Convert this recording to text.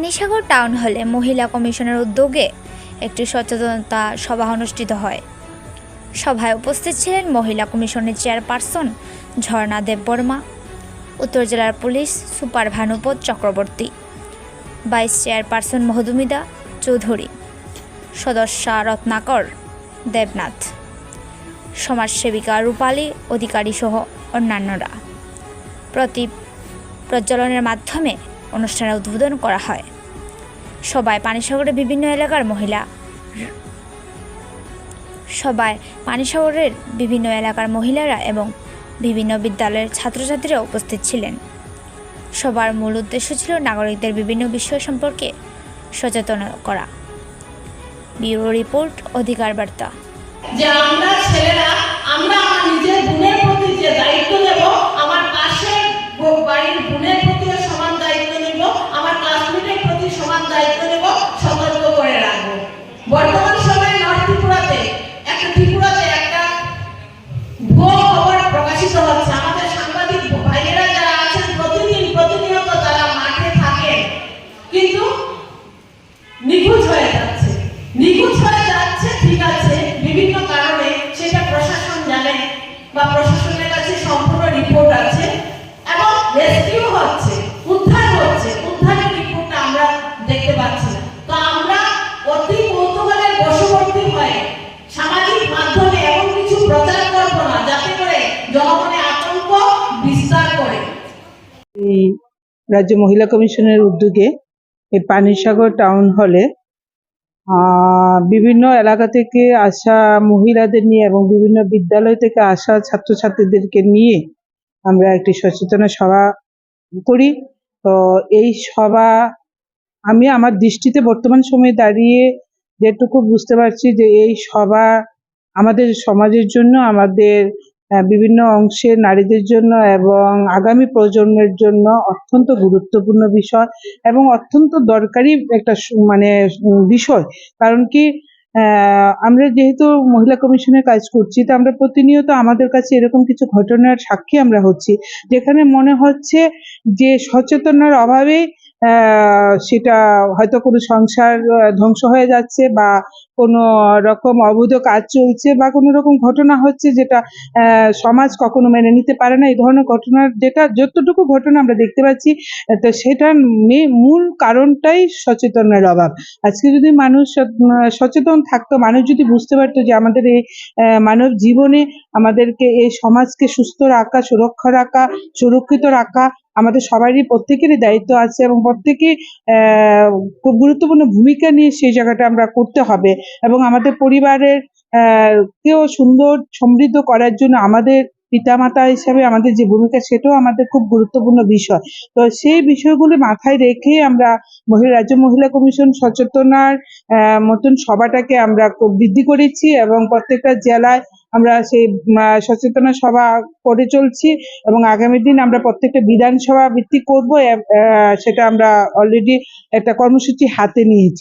Panisagar town হলে মহিলা কমিশনের উদ্যোগে একটি সচেতনতা সভা অনুষ্ঠিত হয়। সভায় উপস্থিত ছিলেন মহিলা কমিশনের চেয়ারপারসন ঝর্ণা দেববর্মা উত্তর জেলার police super Bhanupat Chakraborty, vice chairperson মহদুমিদা Chowdhury, সদস্যা রত্নাকর দেবনাথ, সমাজসেবিকা রূপালী অধিকারী সহ অন্যান্যরা। প্রতি প্রজ্বলনের মাধ্যমে অনুষ্ঠানের উদ্বোধন করা হয়। সবাই পানিসাগরের বিভিন্ন এলাকার মহিলা। সবাই পানিসাগরের বিভিন্ন এলাকার মহিলারা এবং বিভিন্ন বিদ্যালয়ের ছাত্রছাত্রীরা উপস্থিত ছিলেন। সবার মূল উদ্দেশ্য ছিল নাগরিকদের বিভিন্ন বিষয় সম্পর্কে সচেতন করা। ব্যুরো রিপোর্ট, অধিকার বার্তা। আমরা ছেলেরা আমরা প্রশাসনের কাছে সম্পূর্ণ রিপোর্ট আছে এবং রেস্কিউ হচ্ছে, উদ্ধার হচ্ছে। উদ্ধারের রিপোর্টটা আমরা দেখতে পাচ্ছি তো আমরা অতি কৌতূহলের বশবর্তী হয়ে সামাজিক মাধ্যমে এমন কিছু প্রচার করব না, যাতে করে জনমনে আতঙ্ক বিস্তার করে। রাজ্য মহিলা কমিশনের উদ্যোগে এই পানিসাগর টাউন হলে বিভিন্ন এলাকা থেকে আসা মহিলাদের নিয়ে এবং বিভিন্ন বিদ্যালয় থেকে আসা ছাত্রছাত্রীদেরকে নিয়ে আমরা একটি সচেতন সভা করি। তো এই সভা, আমি আমার দৃষ্টিতে বর্তমান সময়ে দাঁড়িয়ে যেটুকু বুঝতে পারছি যে এই সভা আমাদের সমাজের জন্য, আমাদের বিভিন্ন অংশের নারীদের জন্য এবং আগামী প্রজন্মের জন্য অত্যন্ত গুরুত্বপূর্ণ বিষয় এবং অত্যন্ত দরকারি একটা মানে বিষয়। কারণ কি আমরা যেহেতু মহিলা কমিশনে কাজ করছি, তো আমরা প্রতিনিয়ত আমাদের কাছে এরকম কিছু ঘটনার সাক্ষী আমরা হচ্ছি, যেখানে মনে হচ্ছে যে সচেতনার অভাবে সেটা হয়তো কোনো সংসার ধ্বংস হয়ে যাচ্ছে বা কোনো রকম অবৈধ কাজ চলছে বা কোনো রকম ঘটনা হচ্ছে যেটা সমাজ কখনো মেনে নিতে পারে না। এই ধরনের ঘটনার যেটা, যতটুকু ঘটনা আমরা দেখতে পাচ্ছি তো সেটার মূল কারণটাই সচেতনের অভাব। আজকে যদি মানুষ সচেতন থাকতো, মানুষ যদি বুঝতে পারতো যে আমাদের এই মানব জীবনে আমাদেরকে, এই সমাজকে সুস্থ রাখা, সুরক্ষা রাখা, সুরক্ষিত রাখা আমাদের সবারই প্রত্যেকেরই দায়িত্ব আছে এবং প্রত্যেকে খুব গুরুত্বপূর্ণ ভূমিকা নিয়ে সেই জায়গাটা আমরা করতে হবে এবং আমাদের পরিবারের কেও সুন্দর, সমৃদ্ধ করার জন্য আমাদের পিতামাতা হিসাবে আমাদের যে ভূমিকা, সেটাও আমাদের খুব গুরুত্বপূর্ণ বিষয়। তো সেই বিষয়গুলো মাথায় রেখে আমরা মহিলা রাজ্য মহিলা কমিশন সচেতনার মতন সভাটাকে আমরা বৃদ্ধি করেছি এবং প্রত্যেকটা জেলায় আমরা সেই সচেতনা সভা করে চলছি এবং আগামী দিন আমরা প্রত্যেকটা বিধানসভা ভিত্তিক করব সেটা আমরা অলরেডি একটা কর্মসূচি হাতে নিয়েছি।